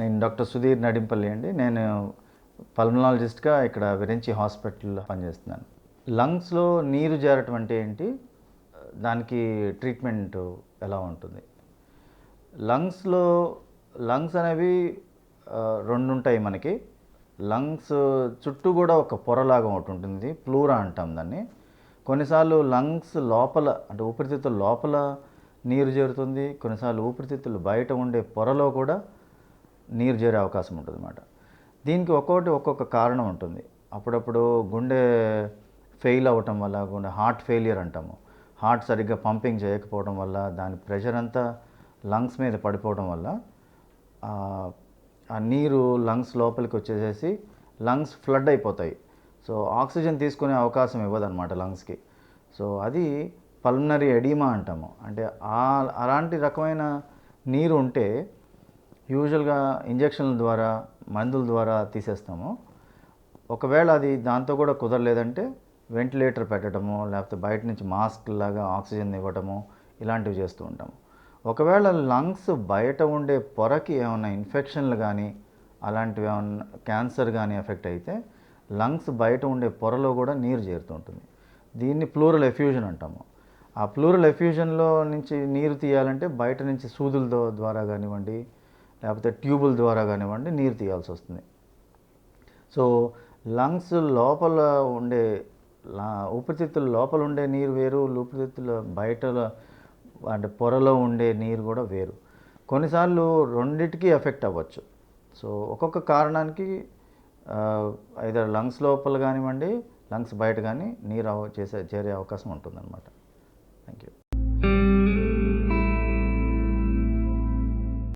నేను డాక్టర్ సుధీర్ నడింపల్లి అండి. నేను పల్మనాలజిస్ట్గా ఇక్కడ విరించి హాస్పిటల్లో పనిచేస్తున్నాను. లంగ్స్లో నీరు చేరటం అంటే ఏంటి? దానికి ట్రీట్మెంట్ ఎలా ఉంటుంది? లంగ్స్లో లంగ్స్ అనేవి రెండు ఉంటాయి మనకి. లంగ్స్ చుట్టూ కూడా ఒక పొరలాగా ఒకటి ఉంటుంది. ప్లూరా అంటాం దాన్ని. కొన్నిసార్లు లంగ్స్ లోపల అంటే ఊపిరితిత్తుల లోపల నీరు చేరుతుంది. కొన్నిసార్లు ఊపిరితిత్తులు బయట ఉండే పొరలో కూడా నీరు చేరే అవకాశం ఉంటుంది అన్నమాట దీనికి ఒక్కొక్కటి ఒక్కొక్క కారణం ఉంటుంది. అప్పుడప్పుడు గుండె ఫెయిల్ అవ్వటం వల్ల గుండె హార్ట్ ఫెయిలియర్ అంటాము. హార్ట్ సరిగ్గా పంపింగ్ చేయకపోవడం వల్ల దాని ప్రెషర్ అంతా లంగ్స్ మీద పడిపోవడం వల్ల ఆ, నీరు లంగ్స్ లోపలికి వచ్చేసేసి లంగ్స్ ఫ్లడ్ అయిపోతాయి. సో ఆక్సిజన్ తీసుకునే అవకాశం ఇవ్వదన్నమాట లంగ్స్కి. సో అది పల్మనరీ ఎడీమా అంటాము. అంటే అలాంటి రకమైన నీరు ఉంటే యూజువల్గా ఇంజక్షన్ల ద్వారా మందుల ద్వారా తీసేస్తాము. ఒకవేళ అది దాంతో కూడా కుదరలేదంటే వెంటిలేటర్ పెట్టడము లేకపోతే బయట నుంచి మాస్క్ లాగా ఆక్సిజన్ ఇవ్వటము ఇలాంటివి చేస్తూ ఉంటాము. ఒకవేళ లంగ్స్ బయట ఉండే పొరకి ఏమైనా ఇన్ఫెక్షన్లు కానీ అలాంటివి ఏమైనా క్యాన్సర్ కానీ ఎఫెక్ట్ అయితే లంగ్స్ బయట ఉండే పొరలో కూడా నీరు చేరుతూ ఉంటుంది. దీన్ని ప్లూరల్ ఎఫ్యూజన్ అంటాము. ఆ ప్లూరల్ ఎఫ్యూజన్లో నుంచి నీరు తీయాలంటే బయట నుంచి సూదులతో ద్వారా కానివ్వండి లేకపోతే ట్యూబుల ద్వారా కానివ్వండి నీరు తీయాల్సి వస్తుంది. సో లంగ్స్ లోపల ఉండే లా- ఊపిరితిత్తుల లోపల ఉండే నీరు వేరు ఊపిరితిత్తుల బయట అంటే పొరలో ఉండే నీరు కూడా వేరు. కొన్నిసార్లు రెండిటికి ఎఫెక్ట్ అవ్వచ్చు. సో ఒక్కొక్క కారణానికి ఐదర్ లంగ్స్ లోపల కానివ్వండి లంగ్స్ బయట కానీ నీరు చేసే చేరే అవకాశం ఉంటుందన్నమాట.